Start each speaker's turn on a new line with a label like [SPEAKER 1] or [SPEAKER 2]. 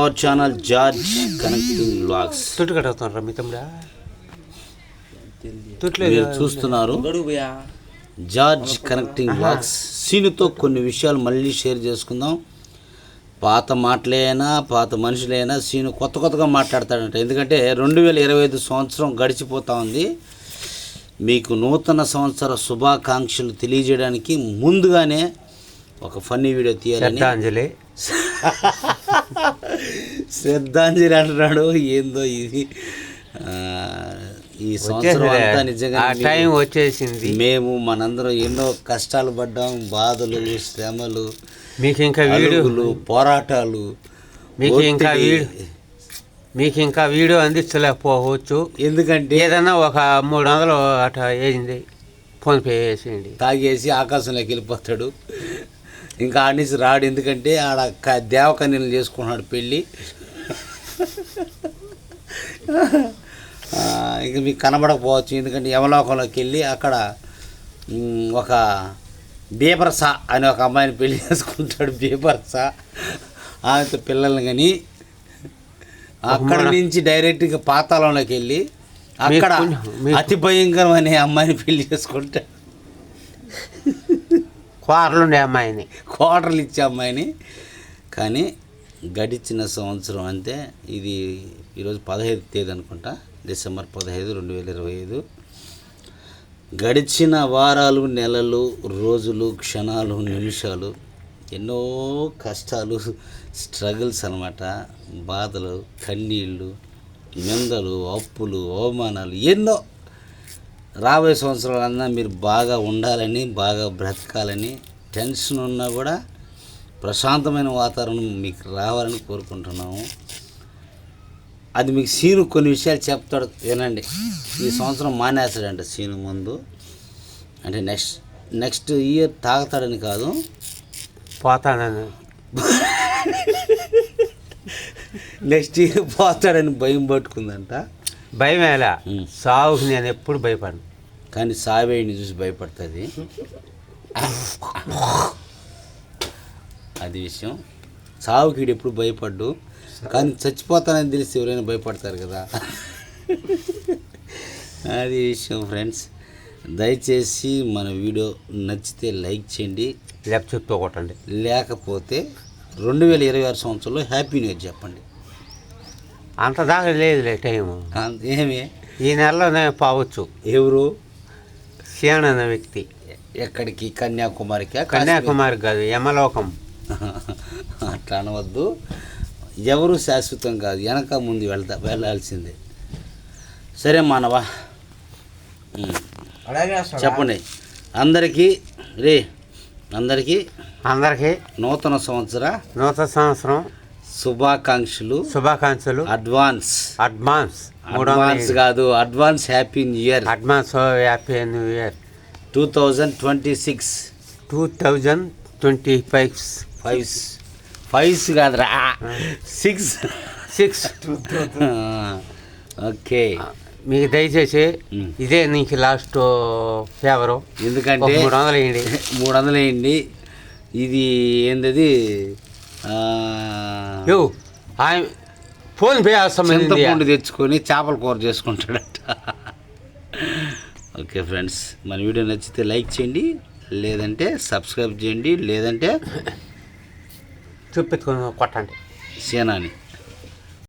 [SPEAKER 1] Our channel George connecting blogs
[SPEAKER 2] తుట్టు కట్టుకుంటారా మీ తమ్ముడా?
[SPEAKER 1] మీరు చూస్తున్నారు జార్జ్ కనెక్టింగ్ బ్లాగ్స్ సీనుతో కొన్ని విషయాలు మళ్ళీ షేర్ చేసుకుందాం. పాత మాటలైనా పాత మనుషులైనా సీను కొత్త కొత్తగా మాట్లాడతాడంట. ఎందుకంటే రెండు వేల ఇరవై ఐదు సంవత్సరం గడిచిపోతా ఉంది. మీకు నూతన సంవత్సర శుభాకాంక్షలు తెలియజేయడానికి ముందుగానే ఒక ఫన్నీ వీడియో తీయాలని
[SPEAKER 2] శ్రద్ధాంజలి
[SPEAKER 1] అంటున్నాడు. ఏందో ఇది? ఈ సంవత్సరం అంతా నిజంగా
[SPEAKER 2] ఆ టైం వచ్చేసింది.
[SPEAKER 1] మేము మనందరం ఎన్నో కష్టాలు పడ్డాం. బాధలు శ్రమలు
[SPEAKER 2] మీకు ఇంకా వీడియో
[SPEAKER 1] అలుగులు పోరాటాలు
[SPEAKER 2] మీకు ఇంకా మీకు ఇంకా వీడియో అందించలేకపోవచ్చు.
[SPEAKER 1] ఎందుకంటే?
[SPEAKER 2] ఏదన్నా ఒక మూడు వందలు అట వేసింది. ఫోన్పే వేసేయండి
[SPEAKER 1] తాగేసి ఆకాశంలోకి వెళ్ళిపోతాడు. ఇంకా ఆడి నుంచి రాడు ఎందుకంటే ఆడ దేవకన్యలు చేసుకున్నాడు పెళ్ళి. ఇంక మీకు కనబడకపోవచ్చు ఎందుకంటే యమలోకంలోకి వెళ్ళి అక్కడ ఒక బీబర్స అనే ఒక అమ్మాయిని పెళ్ళి చేసుకుంటాడు బీబర్స. ఆమెతో పిల్లల్ని కానీ అక్కడ నుంచి డైరెక్ట్గా పాతాళంలోకి వెళ్ళి అక్కడ అతి భయంకరమైన అమ్మాయిని పెళ్ళి చేసుకుంటాడు.
[SPEAKER 2] కూరలుండే అమ్మాయిని.
[SPEAKER 1] క్వార్టర్లు ఇచ్చే అమ్మాయిని. కానీ గడిచిన సంవత్సరం అంతే. ఇది ఈరోజు పదహైదు తేదీ అనుకుంటా. డిసెంబర్ పదహైదు రెండు వేల ఇరవై ఐదు. గడిచిన వారాలు నెలలు రోజులు క్షణాలు నిమిషాలు ఎన్నో కష్టాలు స్ట్రగుల్స్ అనమాట బాధలు కన్నీళ్ళు నిందలు అప్పులు అవమానాలు ఎన్నో రాబోయే సంవత్సరాలన్నా మీరు బాగా ఉండాలని బాగా బ్రతకాలని టెన్షన్ ఉన్నా కూడా ప్రశాంతమైన వాతావరణం మీకు రావాలని కోరుకుంటున్నాము. అది మీకు సీను కొన్ని విషయాలు చెప్తాడు వినండి. ఈ సంవత్సరం మానేస్తాడంట సీను ముందు. అంటే నెక్స్ట్ నెక్స్ట్ ఇయర్ తాగుతాడని కాదు.
[SPEAKER 2] పోతానని
[SPEAKER 1] నెక్స్ట్ ఇయర్ పోతాడని భయం పట్టుకుందంట.
[SPEAKER 2] భయం ఎలా. సావుకి నేను ఎప్పుడు భయపడను.
[SPEAKER 1] కానీ సావేడిని చూసి భయపడుతుంది. అది విషయం. సావుకీడు ఎప్పుడు భయపడ్డు. కానీ చచ్చిపోతానని తెలిసి ఎవరైనా భయపడతారు కదా. అది విషయం ఫ్రెండ్స్. దయచేసి మన వీడియో నచ్చితే లైక్ చేయండి.
[SPEAKER 2] లేక చుట్టూ కొట్టండి
[SPEAKER 1] లేకపోతే రెండు వేల ఇరవై ఆరు సంవత్సరంలో హ్యాపీ న్యూ ఇయర్ చెప్పండి.
[SPEAKER 2] అంత దాకా లేదులే టైము.
[SPEAKER 1] అంత- ఏమి?
[SPEAKER 2] ఈ నెలలోనే పోవచ్చు.
[SPEAKER 1] ఎవరు?
[SPEAKER 2] శివన్ అనే వ్యక్తి.
[SPEAKER 1] ఎక్కడికి? కన్యాకుమారికి?
[SPEAKER 2] కన్యాకుమారి కాదు యమలోకం.
[SPEAKER 1] అట్లా అనవద్దు. ఎవరు శాశ్వతం కాదు. వెనక ముందు వెళ్తా వెళ్ళాల్సిందే. సరే మానవా. చెప్పండి. అందరికీ రే అందరికీ
[SPEAKER 2] అందరికీ
[SPEAKER 1] నూతన సంవత్సర
[SPEAKER 2] నూతన సంవత్సరం
[SPEAKER 1] శుభాకాంక్షలు.
[SPEAKER 2] శుభాకాంక్షలు.
[SPEAKER 1] అడ్వాన్స్
[SPEAKER 2] అడ్వాన్స్
[SPEAKER 1] అడ్వాన్స్ కాదు advance happy new year
[SPEAKER 2] advance happy new year
[SPEAKER 1] two thousand twenty six
[SPEAKER 2] two thousand twenty five
[SPEAKER 1] fives fives కాదురా. సిక్స్
[SPEAKER 2] సిక్స్
[SPEAKER 1] ఓకే
[SPEAKER 2] మీకు దయచేసి
[SPEAKER 1] ఉమ్.
[SPEAKER 2] ఇదే నీకు లాస్ట్ ఫేవరు
[SPEAKER 1] ఎందుకంటే
[SPEAKER 2] మూడు వందలు వేయండి.
[SPEAKER 1] మూడు వందలు వేయండి. ఇది ఏందది? ఆ,
[SPEAKER 2] యో ఆయన ఫోన్ పే
[SPEAKER 1] చింతపండు తెచ్చుకొని చేపల కూర చేసుకుంటాడట. ఓకే ఫ్రెండ్స్ మన వీడియో నచ్చితే లైక్ చేయండి లేదంటే సబ్స్క్రైబ్ చేయండి లేదంటే
[SPEAKER 2] చూపెత్తుకొని కొట్టండి.
[SPEAKER 1] సేనాని.